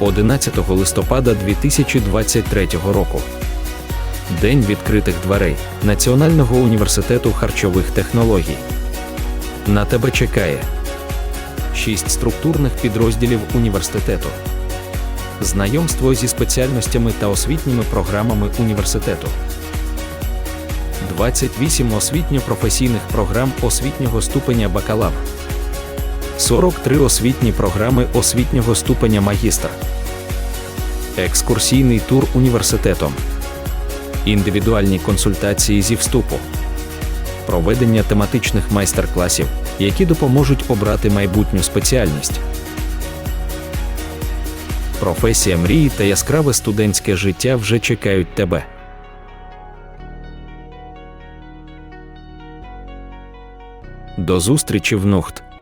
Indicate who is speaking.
Speaker 1: 11 листопада 2023 року. День відкритих дверей Національного університету харчових технологій. На тебе чекає шість структурних підрозділів університету, знайомство зі спеціальностями та освітніми програмами університету, 28 освітньо-професійних програм освітнього ступеня бакалавр, 43 освітні програми освітнього ступеня магістр, екскурсійний тур університетом, індивідуальні консультації зі вступу, проведення тематичних майстер-класів, які допоможуть обрати майбутню спеціальність. Професія мрії та яскраве студентське життя вже чекають тебе. До зустрічі в НУХТ.